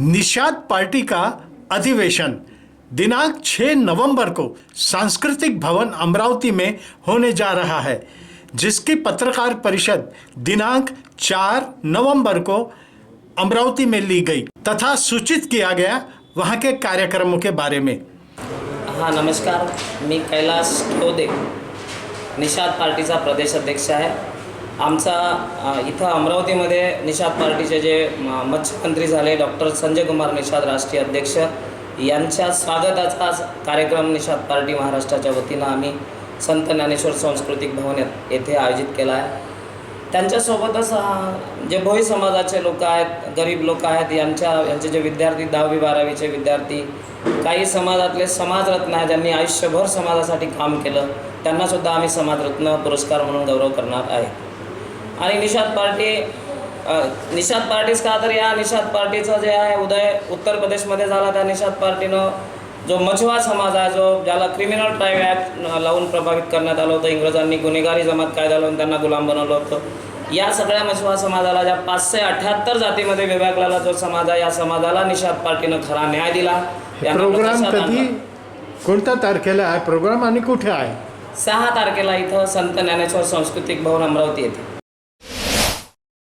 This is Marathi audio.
निषाद पार्टी का अधिवेशन। दिनांक 6 नवंबर को सांस्कृतिक भवन अमरावती में होने जा रहा है, जिसकी पत्रकार परिषद दिनांक 4 नवंबर को अमरावती में ली गई तथा सूचित किया गया वहाँ के कार्यक्रमों के बारे में। हाँ नमस्कार। मी टोदे निषाद पार्टीचा प्रदेशाध्यक्ष आहे आमचा इथं अमरावतीमध्ये निषाद पार्टीचे जे मत्स्यमंत्री झाले डॉक्टर संजय कुमार निषाद राष्ट्रीय अध्यक्ष यांच्या स्वागताचा कार्यक्रम निषाद पार्टी महाराष्ट्राच्या वतीनं आम्ही संत ज्ञानेश्वर सांस्कृतिक भवन येथे आयोजित केला आहे. त्यांच्यासोबतच जे भोई समाजाचे लोक आहेत गरीब लोक आहेत यांच्या यांचे जे विद्यार्थी दहावी बारावीचे विद्यार्थी काही समाजातले समाजरत्न आहेत ज्यांनी आयुष्यभर समाजासाठी काम केलं त्यांनासुद्धा आम्ही समाजरत्न पुरस्कार म्हणून गौरव करणार आहे. आणि निषाद पार्टी निषाद पार्टीच का तर या निषाद पार्टीचं जे आहे उदय उत्तर प्रदेशमध्ये झाला त्या निषाद पार्टीनं जो मछवा समाज आहे जो ज्याला क्रिमिनल ट्राईब ॲक्ट लावून प्रभावित करण्यात आलं होतं इंग्रजांनी गुन्हेगारी जमात कायदा लावून त्यांना गुलाम बनवलं होतं. या सगळ्या मछवा समाजाला ज्या पाचशे अठ्ठ्याहत्तर जातीमध्ये विभागलेला जो समाज आहे या समाजाला निषाद पार्टीनं खरा न्याय दिला. प्रोग्राम कधी. कोणत्या तारखेला आहे? प्रोग्राम आणि कुठे आहे? सहा तारखेला इथं संत ज्ञानेश्वर सांस्कृतिक भवन अमरावती येथे.